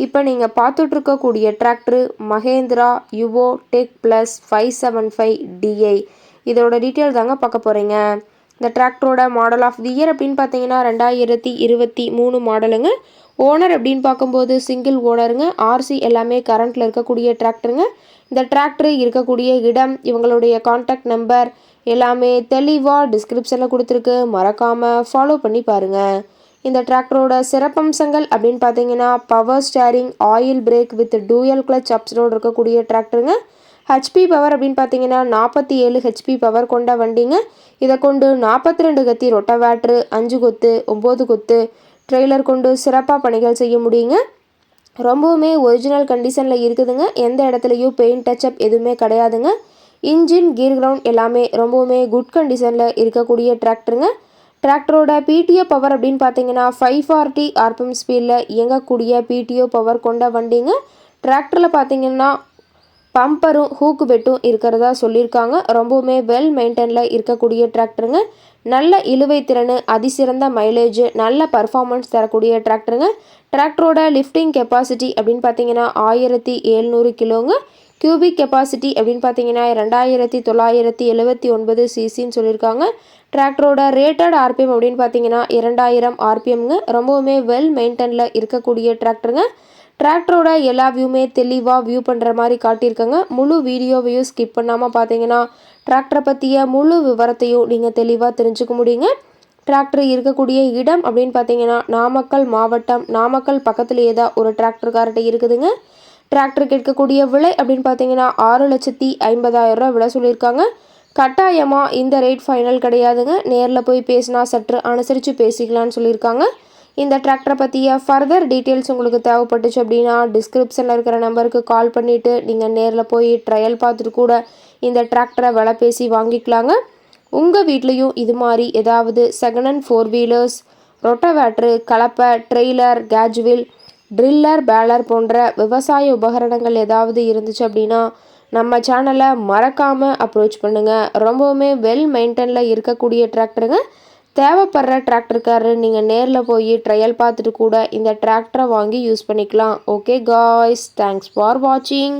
இப்போ நீங்கள் பார்த்துட்ருக்கக்கூடிய tractor Mahindra Yuvo tech plus five seven five DI இதோட டீட்டெயில் தாங்க பார்க்க போகிறீங்க இந்த டிராக்டரோட மாடல் ஆஃப் தி இயர் அப்படின்னு பார்த்தீங்கன்னா ரெண்டாயிரத்தி இருபத்தி மூணு மாடலுங்க ஓனர் அப்படின்னு பார்க்கும்போது சிங்கிள் ஓனருங்க ஆர்சி எல்லாமே கரண்ட்டில் இருக்கக்கூடிய டிராக்டருங்க இந்த டிராக்டர் இருக்கக்கூடிய இடம் இவங்களுடைய காண்டாக்ட் நம்பர் எல்லாமே தெளிவாக டிஸ்கிரிப்ஷனில் கொடுத்துருக்கு. மறக்காமல் ஃபாலோ பண்ணி பாருங்கள் இந்த டிராக்டரோட சிறப்பம்சங்கள் அப்படின்னு பார்த்தீங்கன்னா power steering oil brake with dual clutch அப்ஸ்டோடு இருக்கக்கூடிய டிராக்டருங்க. ஹெச்பி பவர் அப்படின்னு பார்த்தீங்கன்னா நாற்பத்தி ஏழு ஹெச்பி பவர் கொண்ட வண்டிங்க. இதை கொண்டு நாற்பத்தி ரெண்டு கத்தி ரொட்டவேட்ரு அஞ்சு கொத்து ஒம்பது கொத்து ட்ரெய்லர் கொண்டு சிறப்பாக பணிகள் செய்ய முடியுங்க. ரொம்பவுமே ஒரிஜினல் கண்டிஷனில் இருக்குதுங்க. எந்த இடத்துலையும் பெயிண்ட் டச்சப் எதுவுமே கிடையாதுங்க. இன்ஜின் கீர் கிரவுண்ட் எல்லாமே ரொம்பவுமே குட் கண்டிஷனில் இருக்கக்கூடிய டிராக்டருங்க. டிராக்டரோட பிடிஓ பவர் அப்படின்னு பார்த்தீங்கன்னா ஃபைவ் ஃபார்ட்டி ஆர்பிஎம் ஸ்பீடில் இயங்கக்கூடிய பிடிஓ பவர் கொண்ட வண்டிங்க. டிராக்டரில் பார்த்தீங்கன்னா பம்பரும் ஹூக்கு வெட்டும் இருக்கிறதா சொல்லியிருக்காங்க. ரொம்பவுமே வெல் மெயின்டைனில் இருக்கக்கூடிய டிராக்டருங்க நல்ல இழுவை திறன் அதிசிறந்த மைலேஜ் நல்ல பர்ஃபார்மன்ஸ் தரக்கூடிய டிராக்டருங்க டிராக்டரோட லிஃப்டிங் கெப்பாசிட்டி அப்படின்னு பார்த்தீங்கன்னா ஆயிரத்தி எழுநூறு கிலோங்க. கியூபிக் கெப்பாசிட்டி அப்படின்னு பார்த்தீங்கன்னா ரெண்டாயிரத்தி தொள்ளாயிரத்தி எழுபத்தி ஒன்பது சிசின்னு சொல்லியிருக்காங்க. டிராக்டரோட ரேட்டட் ஆர்பிஎம் அப்படின்னு பார்த்தீங்கன்னா இரண்டாயிரம் ஆர்பிஎம்ங்க ரொம்பவுமே வெல் மெயின்டெனில் இருக்கக்கூடிய டிராக்டருங்க டிராக்டரோட எல்லா வியூமே தெளிவாக வியூ பண்ணுற மாதிரி காட்டியிருக்கங்க. முழு வீடியோவையும் ஸ்கிப் பண்ணாமல் பார்த்தீங்கன்னா டிராக்டரை பற்றிய முழு விவரத்தையும் நீங்கள் தெளிவாக தெரிஞ்சுக்க முடியுங்க. டிராக்டர் இருக்கக்கூடிய இடம் அப்படின்னு பார்த்தீங்கன்னா நாமக்கல் மாவட்டம் நாமக்கல் பக்கத்துலேயே தான் ஒரு டிராக்டர்கார்ட்ட இருக்குதுங்க. டிராக்டருக்கு எடுக்கக்கூடிய விலை அப்படின்னு பார்த்தீங்கன்னா ஆறு லட்சத்தி ஐம்பதாயிரரூவா விலை சொல்லியிருக்காங்க. கட்டாயமாக இந்த ரேட் ஃபைனல் கிடையாதுங்க. நேரில் போய் பேசினா சற்று அனுசரித்து பேசிக்கலான்னு சொல்லியிருக்காங்க. இந்த டிராக்டரை பற்றிய ஃபர்தர் டீட்டெயில்ஸ் உங்களுக்கு தேவைப்பட்டுச்சு அப்படின்னா டிஸ்கிரிப்ஷனில் இருக்கிற நம்பருக்கு கால் பண்ணிவிட்டு நீங்கள் நேரில் போய் ட்ரையல் பார்த்துட்டு கூட இந்த டிராக்டரை விலை பேசி வாங்கிக்கலாங்க. உங்கள் வீட்லேயும் இது மாதிரி ஏதாவது second hand four wheelers rotavator கலப்பை ட்ரெய்லர் கேஜுவில் ட்ரில்லர் பேலர் போன்ற விவசாய உபகரணங்கள் ஏதாவது இருந்துச்சு அப்படின்னா நம்ம சேனலை மறக்காமல் அப்ரோச் பண்ணுங்கள் ரொம்பவுமே வெல் மெயின்டெனில் இருக்கக்கூடிய டிராக்டருங்க தேவைப்படுற டிராக்டருக்காரரு நீங்கள் நேரில் போய் ட்ரையல் பார்த்துட்டு கூட இந்த டிராக்டரை வாங்கி யூஸ் பண்ணிக்கலாம். ஓகே காய்ஸ் தேங்க்ஸ் ஃபார் வாட்சிங்